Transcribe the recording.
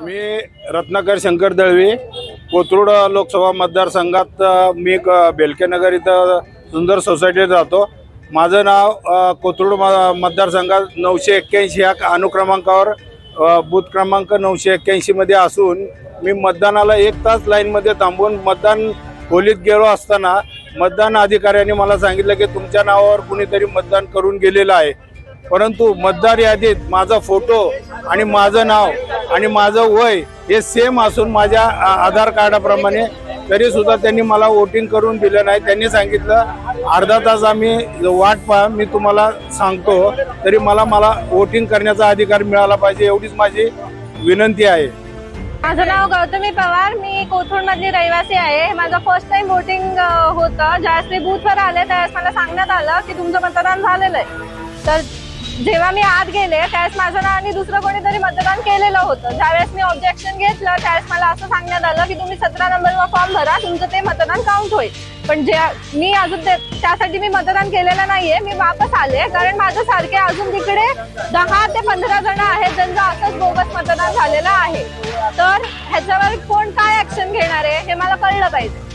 मी रत्नाकर शंकर दळवी कोथरूड लोकसभा मतदारसंघात मी क- बेलकेनगर इथं सुंदर सोसायटीत राहतो. माझं नाव कोथरूड म- मतदारसंघात नऊशे एक्क्याऐंशी ह्या अनुक्रमांकावर बूथ क्रमांक नऊशे एक्क्याऐंशीमध्ये असून मी मतदानाला एक तास लाईनमध्ये थांबून मतदान खोलीत गेलो असताना मतदान अधिकाऱ्यांनी मला सांगितलं की तुमच्या नावावर कुणीतरी मतदान करून गेलेलं आहे. परंतु मतदार यादीत माझा फोटो आणि माझं नाव आणि माझं वय हे सेम असून माझ्या आधार कार्डाप्रमाणे तरी सुद्धा त्यांनी मला वोटिंग करून दिलं नाही. त्यांनी सांगितलं अर्धा तास आम्ही वाट पहा मी तुम्हाला सांगतो. तरी मला मला वोटिंग करण्याचा अधिकार मिळाला पाहिजे एवढीच माझी विनंती आहे. माझं नाव गौतमी पवार. मी कोथरूड मधली रहिवासी आहे. माझं फर्स्ट टाइम वोटिंग होतं. ज्यावेळेस मी बूथवर आले त्यावेळेस मला सांगण्यात आलं की तुमचं मतदान झालेलं आहे. तर जेव्हा मी आत गेले त्यावेळेस माझं नाव आणि दुसरं कोणीतरी मतदान केलेलं होतं. ज्यावेळेस मी ऑब्जेक्शन घेतलं त्यावेळेस मला असं सांगण्यात आलं की तुम्ही सतरा नंबरचा फॉर्म भरा तुमचं ते मतदान काउंट होईल. पण जे मी अजून ते त्यासाठी मी मतदान केलेलं नाहीये मी वापस आले. कारण माझं सारखे अजून तिकडे दहा ते पंधरा जण आहेत ज्यांचं असंच बोगस मतदान झालेलं आहे. तर ह्याच्यावर कोण काय ऍक्शन घेणार आहे हे मला कळलं पाहिजे.